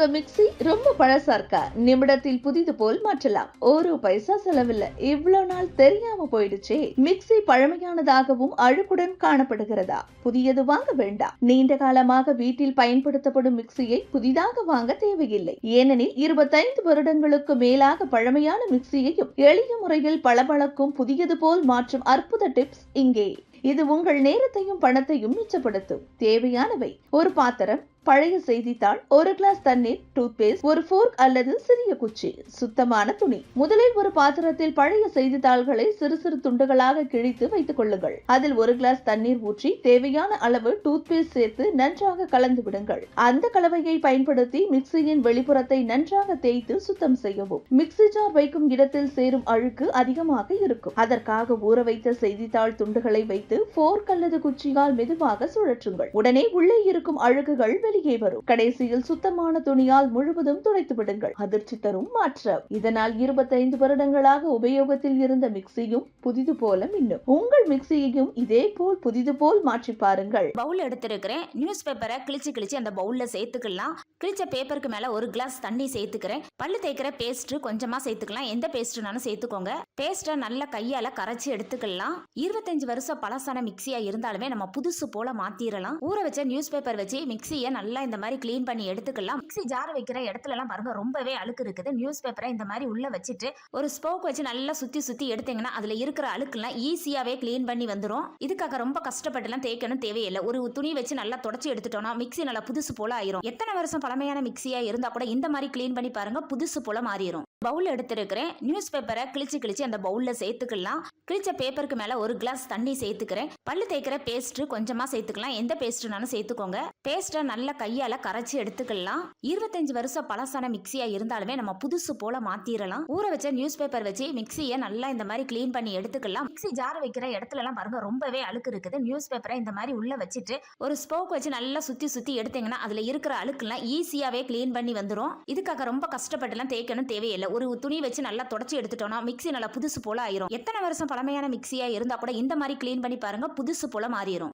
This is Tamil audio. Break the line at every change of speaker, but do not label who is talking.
உங்க மிக்ஸி ரொம்ப பழசா இருக்கா? நிமிடத்தில் புதிது போல் மாற்றலாம். ஒரு பைசா செலவில்ல. இவ்வளவு நாள் தெரியாம போயிடுச்சே. மிக்ஸி பழமையானதாகவும் அழுக்குடன் காணப்படுகிறதா? புதியது வாங்க வேண்டாம். நீண்ட காலமாக வீட்டில் பயன்படுத்தப்படும் மிக்ஸியை புதிதாக வாங்க தேவையில்லை. ஏனெனில் இருபத்தைந்து வருடங்களுக்கு மேலாக பழமையான மிக்ஸியையும் எளிய முறையில் பளபளக்கும் புதியது போல் மாற்றும் அற்புத டிப்ஸ் இங்கே. இது உங்கள் நேரத்தையும் பணத்தையும் மிச்சப்படுத்தும். தேவையானவை. ஒரு பாத்திரம் பழைய செய்தித்தாள் ஒரு கிளாஸ் தண்ணீர் டூத்பேஸ்ட் ஒரு ஃபோர்க் அல்லது சிறிய குச்சி சுத்தமான துணி. முதலில் ஒரு பாத்திரத்தில் பழைய செய்தித்தாள்களை சிறு சிறு துண்டுகளாக கிழித்து வைத்துக் கொள்ளுங்கள். அதில் ஒரு கிளாஸ் தண்ணீர் ஊற்றி தேவையான அளவு டூத்பேஸ்ட் சேர்த்து நன்றாக கலந்து விடுங்கள். அந்த கலவையை பயன்படுத்தி மிக்சியின் வெளிப்புறத்தை நன்றாக தேய்த்து சுத்தம் செய்யவும். மிக்சி ஜார் வைக்கும் இடத்தில் சேரும் அழுக்கு அதிகமாக இருக்கும். அதற்காக ஊற வைத்த செய்தித்தாள் துண்டுகளை வைத்து ஃபோர்க் அல்லது குச்சியால் மெதுவாக சுழற்றுங்கள். உடனே உள்ளே இருக்கும் அழுக்குகள் வெளியே வரும். கடைசியில் சுத்தமான துணியால் முழுவதும் துடைத்து விடுங்கள். அதிர்ச்சி தரும் மாற்றம். இதனால் இருபத்தைந்து வருடங்களாக உபயோகத்தில் இருந்த மிக்சியும் புதிது போல மின்னும். உங்கள் மிக்சியையும் இதே போல் புதிது போல் மாற்றி பாருங்கள்.
பவுல் எடுத்திருக்கிறேன். நியூஸ் பேப்பரை கிழிச்சு கிழிச்சு அந்த பவுல்ல சேர்த்துக்கலாம். கிழிச்ச பேப்பருக்கு மேல ஒரு கிளாஸ் தண்ணி சேர்த்துக்கிறேன். பல்லு தேய்க்கிற பேஸ்ட் கொஞ்சமா சேர்த்துக்கலாம். எந்த பேஸ்ட்னாலும் சேர்த்துக்கோங்க. பேஸ்ட்டை நல்ல கையால கரைச்சி எடுத்துக்கலாம். இருபத்தஞ்சு வருஷம் பழசான மிக்சியா இருந்தாலுமே நம்ம புதுசு போல மாத்திரலாம். ஊற வச்ச நியூஸ் பேப்பர் வச்சு மிக்சியை நல்லா இந்த மாதிரி க்ளீன் பண்ணி எடுத்துக்கலாம். மிக்ஸி ஜார் வைக்கிற இடத்துல எல்லாம் பாருங்க ரொம்பவே அழுக்கு இருக்குது. நியூஸ் பேப்பரை இந்த மாதிரி உள்ள வச்சுட்டு ஒரு ஸ்போக் வச்சு நல்லா சுத்தி சுத்தி எடுத்தீங்கன்னா அதுல இருக்கிற அழுக்குலாம் ஈஸியாவே க்ளீன் பண்ணி வந்துடும் இதுக்காக ரொம்ப கஷ்டப்பட்டுலாம் தேய்க்கணும் தேவையில்லை. ஒரு துணி வச்சு நல்லா தொடச்சி எடுத்துட்டோம்னா மிக்ஸி நல்லா புதுசு போல ஆயிரும். எத்தனை வருஷம் பழமையான மிக்சியாக இருந்தா கூட இந்த மாதிரி க்ளீன் பண்ணி பாருங்க புதுசு போல மாறிடும் பவுல் எடுத்திருக்கிறேன். நியூஸ் பேப்பரை கிழிச்சு கிழிச்சு அந்த பவுல்ல சேர்த்துக்கலாம். கிழிச்ச பேப்பருக்கு மேல ஒரு கிளாஸ் தண்ணி சேர்த்துக்கிறேன். பல்லு தேய்க்கிற பேஸ்ட் கொஞ்சமா சேர்த்துக்கலாம். எந்த பேஸ்ட்னாலும் சேர்த்துக்கோங்க. பேஸ்ட்டை நல்லா கையால கரைச்சி எடுத்துக்கலாம். இருபத்தஞ்சு வருஷம் பழசான மிக்சியா இருந்தாலுமே நம்ம புதுசு போல மாத்திரலாம். ஊற வச்ச நியூஸ் பேப்பர் வச்சு மிக்சியை நல்லா இந்த மாதிரி க்ளீன் பண்ணி எடுத்துக்கலாம். மிக்ஸி ஜார் வைக்கிற இடத்துல எல்லாம் பாருங்க ரொம்பவே அழுக்கு இருக்குது. நியூஸ் பேப்பரை இந்த மாதிரி உள்ள வச்சுட்டு ஒரு ஸ்போக் வச்சு நல்லா சுத்தி சுத்தி எடுத்தீங்கன்னா அதுல இருக்கிற அழுக்கெல்லாம் ஈஸியாவே க்ளீன் பண்ணி வந்துடும் இதுக்காக ரொம்ப கஷ்டப்பட்டுலாம் தேய்க்கணும் தேவையில்லை. ஒரு துணி வச்சு நல்லா தொடச்சி எடுத்துட்டோம்னா மிக்ஸி நல்லா புதுசு போல ஆயிரும். எத்தனை வருஷம் பழமையான மிக்சியா இருந்தா கூட இந்த மாதிரி கிளீன் பண்ணி பாருங்க புதுசு போல மாறிடும்